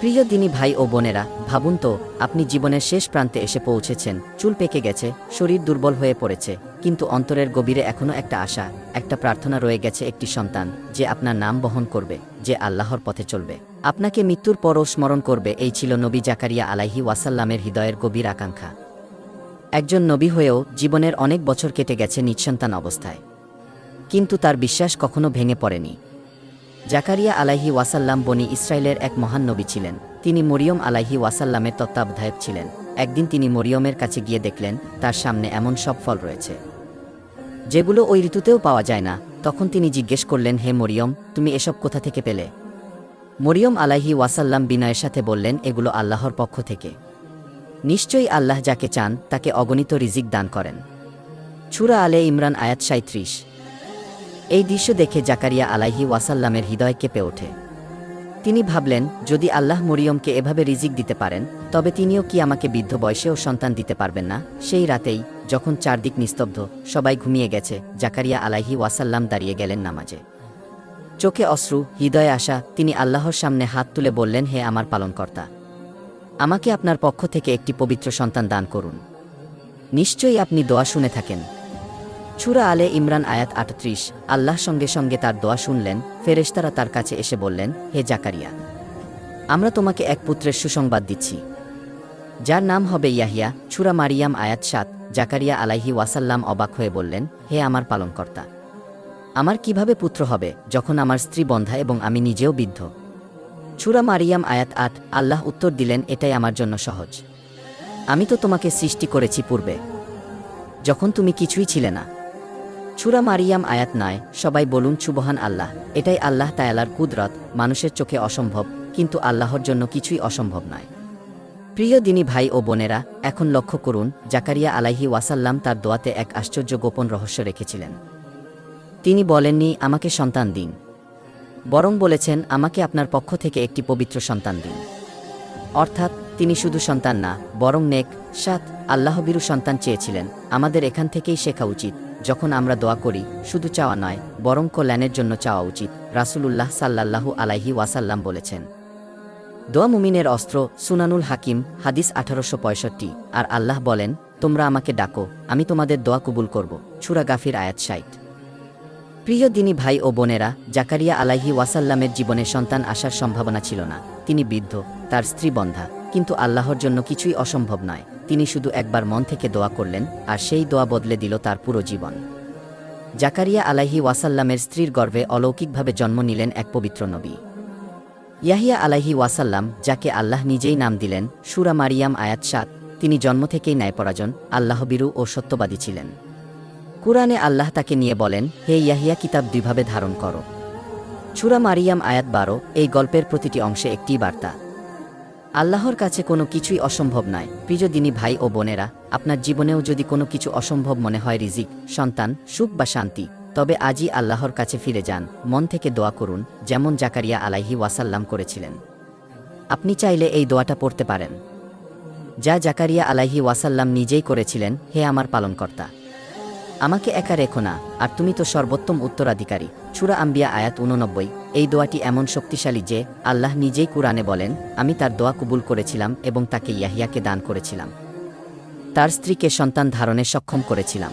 প্রিয় দিনী ভাই ও বোনেরা, ভাবুন তো, আপনি জীবনের শেষ প্রান্তে এসে পৌঁছেছেন, চুল পেকে গেছে, শরীর দুর্বল হয়ে পড়েছে, কিন্তু অন্তরের গভীরে এখনও একটা আশা, একটা প্রার্থনা রয়ে গেছে একটি সন্তান, যে আপনার নাম বহন করবে, যে আল্লাহর পথে চলবে। আপনাকে মৃত্যুর পরও স্মরণ করবে, এই ছিল নবী জাকারিয়া আলাহি ওয়াসাল্লামের হৃদয়ের গভীর আকাঙ্ক্ষা। একজন নবী হয়েও জীবনের অনেক বছর কেটে গেছে নিঃসন্তান অবস্থায়। কিন্তু তার বিশ্বাস কখনো ভেঙে পড়েনি। জাকারিয়া আলাহি ওয়াসাল্লাম বনি ইসরায়েলের এক মহান নবী ছিলেন। তিনি মরিয়ম আলাহি ওয়াসাল্লামের তত্ত্বাবধায়ক ছিলেন। একদিন তিনি মরিয়মের কাছে গিয়ে দেখলেন, তার সামনে এমন সব ফল রয়েছে। যেগুলো ওই ঋতুতেও পাওয়া যায় না। তখন তিনি জিজ্ঞেস করলেন, হে মরিয়ম, তুমি এসব কোথা থেকে পেলে? মরিয়ম আলাহি ওয়াসাল্লাম বিনয়ের সাথে বললেন, এগুলো আল্লাহর পক্ষ থেকে। নিশ্চয়ই আল্লাহ যাকে চান, তাকে অগণিত রিজিক দান করেন। ছুরা আলে ইমরান আয়াত সাঁত্রিশ এই দৃশ্য দেখে জাকারিয়া আলাইহি ওয়াসাল্লামের হৃদয় কেঁপে ওঠে। তিনি ভাবলেন, যদি আল্লাহ মরিয়মকে এভাবে রিজিক দিতে পারেন, তবে তিনিও কি আমাকে বৃদ্ধ বয়সেও সন্তান দিতে পারবেন না? সেই রাতেই, যখন চারদিক নিস্তব্ধ, সবাই ঘুমিয়ে গেছে, জাকারিয়া আলাইহি ওয়াসাল্লাম দাঁড়িয়ে গেলেন নামাজে। চোখে অশ্রু, হৃদয়ে আসা তিনি আল্লাহর সামনে হাত তুলে বললেন, হে আমার পালনকর্তা, আমাকে আপনার পক্ষ থেকে একটি পবিত্র সন্তান দান করুন। নিশ্চয়ই আপনি দোয়া শুনে থাকেন। ছুরা আলে ইমরান আয়াত আটত্রিশ, আল্লাহ সঙ্গে সঙ্গে তার দোয়া শুনলেন, ফেরেশতারা তার কাছে এসে বললেন, হে জাকারিয়া, আমরা তোমাকে এক পুত্রের সুসংবাদ দিচ্ছি। যার নাম হবে ইয়াহিয়া ছুরা মারিয়াম আয়াত সাত, জাকারিয়া আলাইহি ওয়াসাল্লাম অবাক হয়ে বললেন, হে আমার পালনকর্তা, আমার কীভাবে পুত্র হবে যখন আমার স্ত্রী বন্ধা এবং আমি নিজেও বিদ্ধ? ছুরা মারিয়াম আয়াত আট, আল্লাহ উত্তর দিলেন, এটাই আমার জন্য সহজ। আমি তো তোমাকে সৃষ্টি করেছি পূর্বে। যখন তুমি কিছুই ছিলে না ছুরা মারিয়াম আয়াত নয়, সবাই বলুন, সুবহান আল্লাহ। এটাই আল্লাহ তায়ালার কুদরত, মানুষের চোখে অসম্ভব, কিন্তু আল্লাহর জন্য কিছুই অসম্ভব নয়। প্রিয় দিনী ভাই ও বোনেরা, এখন লক্ষ্য করুন, জাকারিয়া আলাইহি ওয়াসাল্লাম তার দোয়াতে এক আশ্চর্য গোপন রহস্য রেখেছিলেন। তিনি বলেননি, আমাকে সন্তান দিন। বরং বলেছেন, আমাকে আপনার পক্ষ থেকে একটি পবিত্র সন্তান দিন। অর্থাৎ, তিনি শুধু সন্তান না, বরং নেক, সাত, আল্লাহবিরু সন্তান চেয়েছিলেন। আমাদের এখান থেকেই শেখা উচিত যখন আমরা দোয়া করি, শুধু চাওয়া নয়, বরং কল্যাণের জন্য চাওয়া উচিত, রাসূলুল্লাহ সাল্লাল্লাহু আলাইহি ওয়াসাল্লাম বলেছেন। দোয়া মুমিনের অস্ত্র, সুনানুল হাকিম, হাদিস আঠারোশো পঁয়ষট্টি, আর আল্লাহ বলেন, তোমরা আমাকে ডাকো, আমি তোমাদের দোয়া কবুল করব। ছুরা গাফির আয়াত সাইট প্রিয় দিনী ভাই ও বোনেরা, জাকারিয়া আলাইহি ওয়াসাল্লামের জীবনে সন্তান আসার সম্ভাবনা ছিল না। তিনি বৃদ্ধ, তার স্ত্রী বন্ধা, কিন্তু আল্লাহর জন্য কিছুই অসম্ভব নয়। তিনি শুধু একবার মন থেকে দোয়া করলেন আর সেই দোয়া বদলে দিল তার পুরো জীবন। জাকারিয়া আলাইহি ওয়াসাল্লামের স্ত্রীর গর্ভে অলৌকিকভাবে জন্ম নিলেন এক পবিত্র নবী। ইয়াহিয়া আলাইহি ওয়াসাল্লাম, যাকে আল্লাহ নিজেই নাম দিলেন, সুরা মারিয়াম আয়াত সাত, তিনি জন্ম থেকেই ন্যায়পরাজন, আল্লাহবিরু ও সত্যবাদী ছিলেন। কুরআনে আল্লাহ তাকে নিয়ে বলেন, হে ইয়াহিয়া, কিতাব দুইভাবে ধারণ করো। সুরা মারিয়াম আয়াত বারো, এই গল্পের প্রতিটি অংশে একটি বার্তা। আল্লাহর কাছে কোনো কিছুই অসম্ভব নয়। প্রিয় দিনী ভাই ও বোনেরা, আপনার জীবনেও যদি কোনো কিছু অসম্ভব মনে হয় রিজিক, সন্তান, সুখ বা শান্তি, তবে আজই আল্লাহর কাছে ফিরে যান, মন থেকে দোয়া করুন, যেমন জাকারিয়া আলাইহি ওয়াসাল্লাম করেছিলেন। আপনি চাইলে এই দোয়াটা পড়তে পারেন। যা জাকারিয়া আলাইহি ওয়াসাল্লাম নিজেই করেছিলেন, হে আমার পালনকর্তা। আমাকে একা রেখো না, আর তুমি তো সর্বোত্তম উত্তরাধিকারী। চূড়া আম্বিয়া আয়াত উননব্বই এই দোয়াটি এমন শক্তিশালী যে, আল্লাহ নিজেই কুরআনে বলেন, আমি তার দোয়া কবুল করেছিলাম এবং তাকে ইয়াহিয়াকে দান করেছিলাম। তার স্ত্রীকে সন্তান ধারণে সক্ষম করেছিলাম।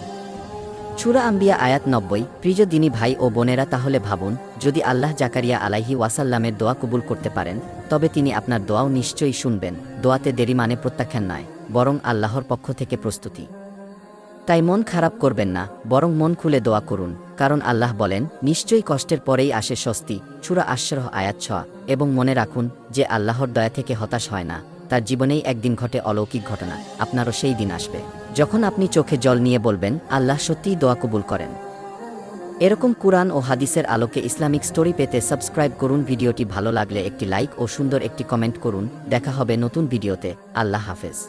চূড়া আম্বিয়া আয়াত নব্বই, প্রিয় দিনী ভাই ও বোনেরা তাহলে ভাবুন, যদি আল্লাহ জাকারিয়া আলাইহি ওয়াসাল্লামের দোয়া কবুল করতে পারেন, তবে তিনি আপনার দোয়াও নিশ্চয়ই শুনবেন, দোয়াতে দেরি মানে প্রত্যাখ্যান নয়, বরং আল্লাহর পক্ষ থেকে প্রস্তুতি। তাই মন খারাপ করবেন না, বরং মন খুলে দোয়া করুন, কারণ আল্লাহ বলেন, নিশ্চয়ই কষ্টের পরেই আসে স্বস্তি চূড়া আশ্রহ আয়াত ছ, এবং মনে রাখুন যে আল্লাহর দয়া থেকে হতাশ হয় না, তার জীবনেই একদিন ঘটে অলৌকিক ঘটনা, আপনারও সেই দিন আসবে। যখন আপনি চোখে জল নিয়ে বলবেন, আল্লাহ সত্যিই দোয়া কবুল করেন। এরকম কুরআন ও হাদিসের আলোকে ইসলামিক স্টোরি পেতে সাবস্ক্রাইব করুন ভিডিওটি ভালো লাগলে একটি লাইক ও সুন্দর একটি কমেন্ট করুন, দেখা হবে নতুন ভিডিওতে, আল্লাহ হাফেজ।